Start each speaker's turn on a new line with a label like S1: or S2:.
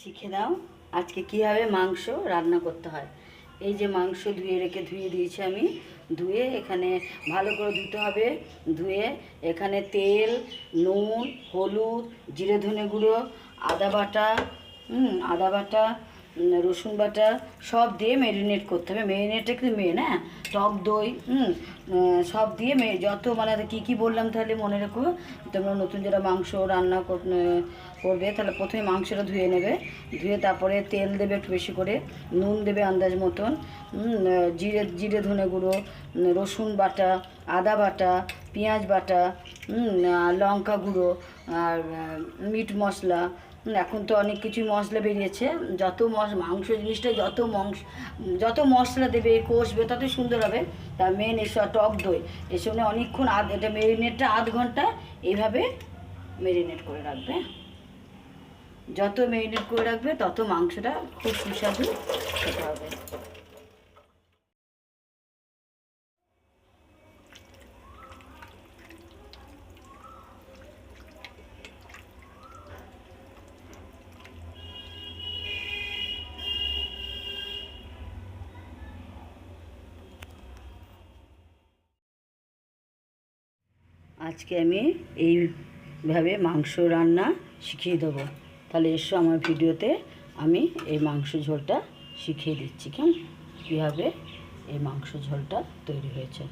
S1: শিখে দাও। আজকে কীভাবে মাংস রান্না করতে হয়? এই যে মাংস ধুয়ে রেখে ধুয়ে দিয়েছি আমি। ধুয়ে এখানে ভালো করে ধুতে হবে। ধুয়ে এখানে তেল, নুন, হলুদ, জিরে ধনে গুঁড়ো, আদা বাটা আদা বাটা রসুন বাটা সব দিয়ে ম্যারিনেট করতে হবে। ম্যারিনেটটা কিন্তু মেন হ্যাঁ টক দই, হুম সব দিয়ে মে যত মানে কী কী বললাম তাহলে মনে রেখো। তোমরা নতুন যারা মাংস রান্না কর- করবে, তাহলে প্রথমে মাংসটা ধুয়ে নেবে। ধুয়ে তারপরে তেল দেবে একটু বেশি করে, নুন দেবে আন্দাজ মতন। জিরে জিরে ধনে গুঁড়ো রসুন বাটা, আদা বাটা, পেঁয়াজ বাটা লঙ্কা গুঁড়ো, আর মিট মশলা এখন তো অনেক কিছুই মশলা বেরিয়েছে। যত মশ, মাংস জিনিসটা যত মাংস, যত মশলা দেবে কষবে তত সুন্দর হবে। তার মেন এসব টক দই, এর নিয়ে অনেকক্ষণ আধ, এটা মেরিনেটটা আধ ঘণ্টা এইভাবে মেরিনেট করে রাখবে। যত মেরিনেট করে রাখবে, তত মাংসটা খুব সুস্বাদু খেতে হবে। আজকে আমি এইভাবে মাংস রান্না শিখিয়ে দেবো। তাহলে এসো আমার ভিডিওতে আমি এই মাংস ঝোলটা শিখিয়ে দিচ্ছি। কেন কীভাবে এই মাংস ঝোলটা তৈরি হয়েছে?